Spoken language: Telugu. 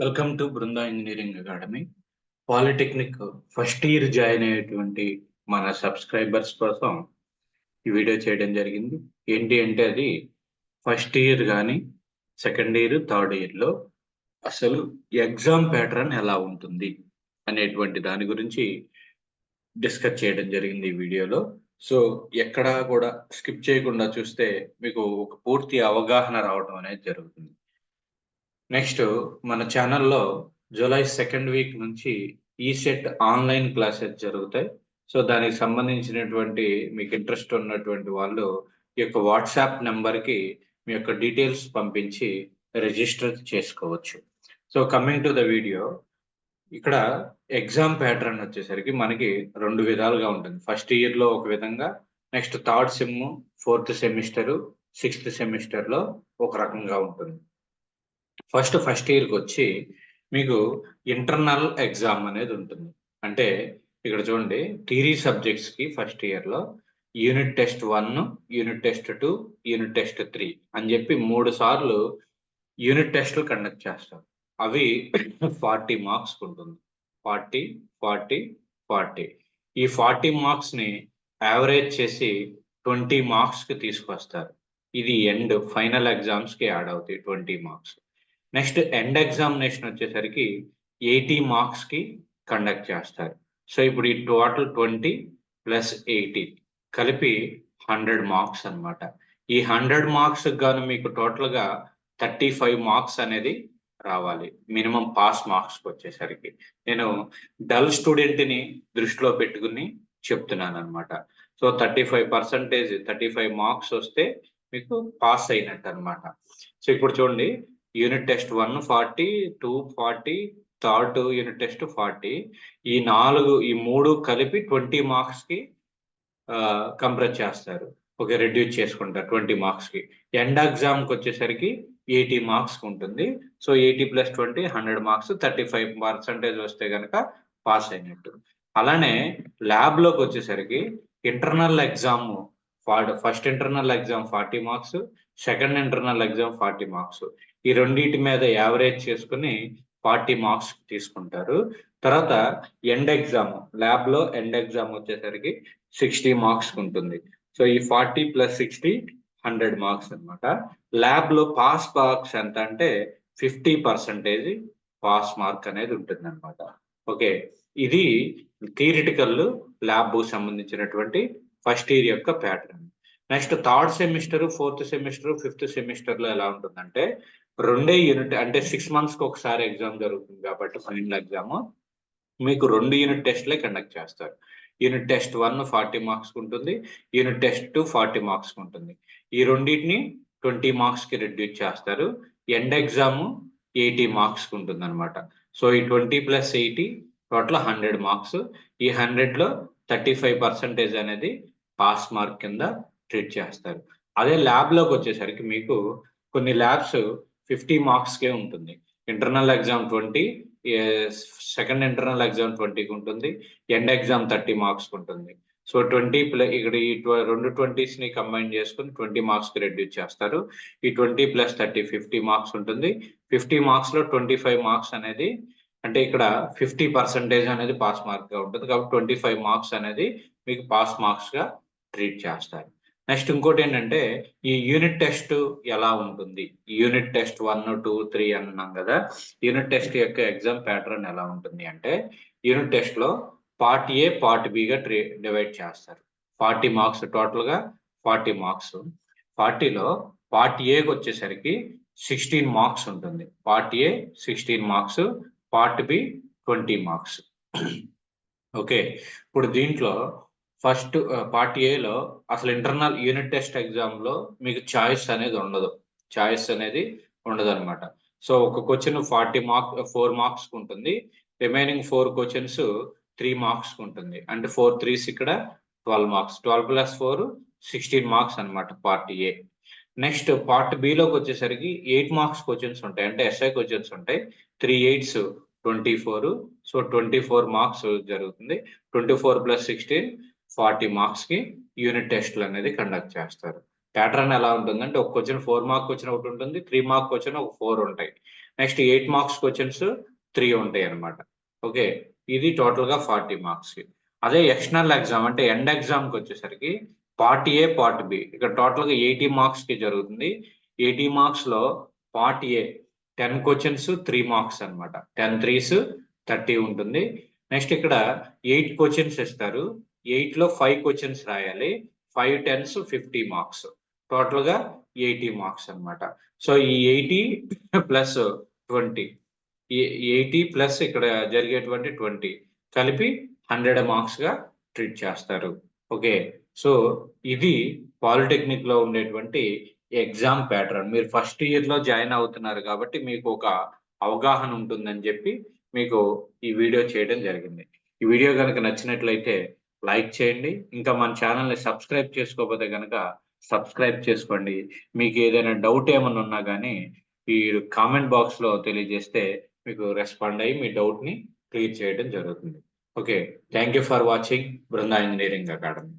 Welcome to Brinda engineering academy. Polytechnic first year join అయ్యేటువంటి మన సబ్స్క్రైబర్స్ కోసం ఈ వీడియో చేయడం జరిగింది. ఏంటి అంటే అది ఫస్ట్ ఇయర్ కానీ సెకండ్ ఇయర్ థర్డ్ ఇయర్లో అసలు ఎగ్జామ్ ప్యాటర్న్ ఎలా ఉంటుంది అనేటువంటి దాని గురించి డిస్కస్ చేయడం జరిగింది ఈ వీడియోలో. సో ఎక్కడా కూడా స్కిప్ చేయకుండా చూస్తే మీకు ఒక పూర్తి అవగాహన రావడం అనేది జరుగుతుంది. నెక్స్ట్ మన ఛానల్లో జూలై సెకండ్ వీక్ నుంచి ఈ సెట్ ఆన్లైన్ క్లాసెస్ జరుగుతాయి. సో దానికి సంబంధించినటువంటి మీకు ఇంట్రెస్ట్ ఉన్నటువంటి వాళ్ళు ఈ యొక్క వాట్సాప్ నెంబర్కి మీ యొక్క డీటెయిల్స్ పంపించి రిజిస్టర్ చేసుకోవచ్చు. So coming to the video ఇక్కడ ఎగ్జామ్ ప్యాటర్న్ వచ్చేసరికి మనకి రెండు విధాలుగా ఉంటుంది. ఫస్ట్ ఇయర్లో ఒక విధంగా next third sem fourth semester sixth సెమిస్టర్లో ఒక రకంగా ఉంటుంది. ఫస్ట్ ఫస్ట్ ఇయర్కి వచ్చి మీకు ఇంటర్నల్ ఎగ్జామ్ అనేది ఉంటుంది. అంటే ఇక్కడ చూడండి థియరీ సబ్జెక్ట్స్కి ఫస్ట్ ఇయర్లో unit test one unit test two unit test three అని చెప్పి మూడు సార్లు యూనిట్ టెస్ట్లు కండక్ట్ చేస్తారు. అవి ఫార్టీ మార్క్స్ ఉంటుంది. Forty forty forty. ఈ ఫార్టీ మార్క్స్ని యావరేజ్ చేసి ట్వంటీ మార్క్స్కి తీసుకొస్తారు. ఇది ఎండ్ ఫైనల్ ఎగ్జామ్స్కి యాడ్ అవుతాయి twenty marks. Next end examination వచ్చేసరికి ఎయిటీ మార్క్స్కి కండక్ట్ చేస్తారు. సో ఇప్పుడు ఈ టోటల్ ట్వంటీ ప్లస్ ఎయిటీ కలిపి హండ్రెడ్ మార్క్స్ అనమాట ఈ హండ్రెడ్ మార్క్స్ గాను మీకు టోటల్గా థర్టీ ఫైవ్ మార్క్స్ అనేది రావాలి. మినిమం పాస్ మార్క్స్కి వచ్చేసరికి. నేను డల్ స్టూడెంట్ని దృష్టిలో పెట్టుకుని చెప్తున్నాను అనమాట so thirty five percentage thirty five marks వస్తే మీకు పాస్ అయినట్టు అనమాట సో ఇప్పుడు చూడండి unit test one forty two forty third unit test forty ఈ నాలుగు ఈ మూడు కలిపి ట్వంటీ మార్క్స్కి కంప్రెస్ చేస్తారు. ఓకే రెడ్యూస్ చేసుకుంటారు ట్వంటీ మార్క్స్కి ఎండ్ ఎగ్జామ్కి వచ్చేసరికి ఎయిటీ మార్క్స్ ఉంటుంది. So eighty plus twenty hundred marks thirty five percentage వస్తే కనుక పాస్ అయినట్టు. అలానే ల్యాబ్లోకి వచ్చేసరికి internal exam first internal exam forty marks second internal exam forty marks ఈ రెండింటి మీద యావరేజ్ చేసుకుని ఫార్టీ మార్క్స్ తీసుకుంటారు. తర్వాత ఎండ్ ఎగ్జామ్ ల్యాబ్లో ఎండ్ ఎగ్జామ్ వచ్చేసరికి సిక్స్టీ మార్క్స్ ఉంటుంది. సో ఈ forty plus sixty hundred marks అనమాట ల్యాబ్లో పాస్ మార్క్స్ ఎంత అంటే ఫిఫ్టీ పర్సెంటేజ్ పాస్ మార్క్ అనేది ఉంటుంది అనమాట ఓకే? ఇది థియరిటికల్ ల్యాబ్ సంబంధించినటువంటి ఫస్ట్ ఇయర్ యొక్క pattern next third semester fourth semester fifth సెమిస్టర్లో ఎలా ఉంటుందంటే రెండే యూనిట్ అంటే సిక్స్ మంత్స్కి ఒకసారి ఎగ్జామ్ జరుగుతుంది కాబట్టి ఫైనల్ ఎగ్జామ్ మీకు రెండు యూనిట్ టెస్ట్లే కండక్ట్ చేస్తారు. Unit test one forty marks ఉంటుంది unit test two forty marks ఉంటుంది. ఈ రెండింటిని ట్వంటీ మార్క్స్కి రెడ్యూస్ చేస్తారు. ఎండ్ ఎగ్జామ్ ఎయిటీ మార్క్స్ ఉంటుంది అనమాట సో ఈ twenty plus eighty total hundred marks. ఈ హండ్రెడ్లో థర్టీ ఫైవ్ పర్సెంటేజ్ అనేది పాస్ మార్క్ కింద ట్రీట్ చేస్తారు. అదే ల్యాబ్లోకి వచ్చేసరికి మీకు కొన్ని ల్యాబ్స్ ఫిఫ్టీ మార్క్స్కే ఉంటుంది. Internal exam twenty second internal exam ట్వంటీకి ఉంటుంది. ఎండ్ ఎగ్జామ్ థర్టీ మార్క్స్ ఉంటుంది. సో ట్వంటీ ప్లస్ ఇక్కడ ఈ రెండు ట్వంటీస్ని కంబైన్ చేసుకుని ట్వంటీ మార్క్స్కి రెడ్యూస్ చేస్తారు. ఈ twenty plus thirty fifty marks ఉంటుంది. ఫిఫ్టీ మార్క్స్లో ట్వంటీ ఫైవ్ మార్క్స్ అనేది అంటే ఇక్కడ ఫిఫ్టీ పర్సెంటేజ్ అనేది పాస్ మార్క్గా ఉంటుంది. కాబట్టి ట్వంటీ ఫైవ్ మార్క్స్ అనేది మీకు పాస్ మార్క్స్గా ట్రీట్ చేస్తారు. నెక్స్ట్ ఇంకోటి ఏంటంటే ఈ యూనిట్ టెస్ట్ ఎలా ఉంటుంది? Unit test one two three అన్నాం కదా యూనిట్ టెస్ట్ యొక్క ఎగ్జామ్ ప్యాటర్న్ ఎలా ఉంటుంది అంటే యూనిట్ టెస్ట్లో పార్ట్ ఏ పార్ట్ బిగా ట్రీ డివైడ్ చేస్తారు. ఫార్టీ మార్క్స్ టోటల్గా ఫార్టీ మార్క్స్. ఫార్టీలో పార్ట్ ఏకి వచ్చేసరికి సిక్స్టీన్ మార్క్స్ ఉంటుంది. Part A sixteen marks part B twenty marks. Okay ఇప్పుడు దీంట్లో ఫస్ట్ పార్ట్ ఏలో అసలు ఇంటర్నల్ యూనిట్ టెస్ట్ ఎగ్జామ్లో మీకు చాయిస్ అనేది ఉండదు. చాయిస్ అనేది ఉండదు అనమాట సో ఒక question forty mark four marks ఉంటుంది. Remaining four questions three marks ఉంటుంది. అంటే ఫోర్ త్రీస్ ఇక్కడ twelve marks twelve plus four sixteen marks అనమాట పార్ట్ ఏ నెక్స్ట్ పార్ట్ బిలోకి వచ్చేసరికి ఎయిట్ మార్క్స్ క్వశ్చన్స్ ఉంటాయి. అంటే ఎస్ఐ క్వశ్చన్స్ ఉంటాయి. Three eights twenty four so twenty four marks జరుగుతుంది. Twenty four plus sixteen forty మార్క్స్కి యూనిట్ టెస్ట్లు అనేది కండక్ట్ చేస్తారు. ప్యాటర్న్ ఎలా ఉంటుందంటే ఒక క్వశ్చన్ ఫోర్ మార్క్ వచ్చిన ఒకటి ఉంటుంది త్రీ మార్క్ వచ్చిన ఒక ఫోర్ ఉంటాయి. Next eight marks questions three ఉంటాయి అన్నమాట. ఓకే? ఇది టోటల్గా ఫార్టీ మార్క్స్ అదే ఎక్స్టర్నల్ ఎగ్జామ్ అంటే ఎండ్ ఎగ్జామ్కి వచ్చేసరికి పార్ట్ ఏ పార్ట్ బి. ఇక్కడ టోటల్గా ఎయిటీ మార్క్స్కి జరుగుతుంది. Eighty మార్క్స్లో part A ten questions three marks అన్నమాట. టెన్ త్రీస్ థర్టీ ఉంటుంది. నెక్స్ట్ ఇక్కడ ఎయిట్ క్వశ్చన్స్ ఇస్తారు. ఎయిట్లో ఫైవ్ క్వశ్చన్స్ రాయాలి. ఫైవ్ టెన్స్ ఫిఫ్టీ మార్క్స్ టోటల్గా ఎయిటీ మార్క్స్ అన్నమాట. సో ఈ eighty plus twenty eighty plus ఇక్కడ జరిగేటువంటి ట్వంటీ కలిపి హండ్రెడ్ మార్క్స్గా ట్రీట్ చేస్తారు. ఓకే సో ఇది పాలిటెక్నిక్లో ఉండేటువంటి ఎగ్జామ్ ప్యాటర్న్ మీరు ఫస్ట్ ఇయర్లో జాయిన్ అవుతున్నారు కాబట్టి మీకు ఒక అవగాహన ఉంటుందని చెప్పి మీకు ఈ వీడియో చేయడం జరిగింది. ఈ వీడియో కనుక నచ్చినట్లయితే లైక్ చేయండి. ఇంకా మన ఛానల్ని సబ్స్క్రైబ్ చేసుకోకపోతే కనుక సబ్స్క్రైబ్ చేసుకోండి. మీకు ఏదైనా డౌట్ ఏమైనా ఉన్నా కానీ ఈ కామెంట్ బాక్స్లో తెలియజేస్తే మీకు రెస్పాండ్ అయ్యి మీ డౌట్ని క్లియర్ చేయడం జరుగుతుంది. Okay. Thank you for watching Brinda engineering academy.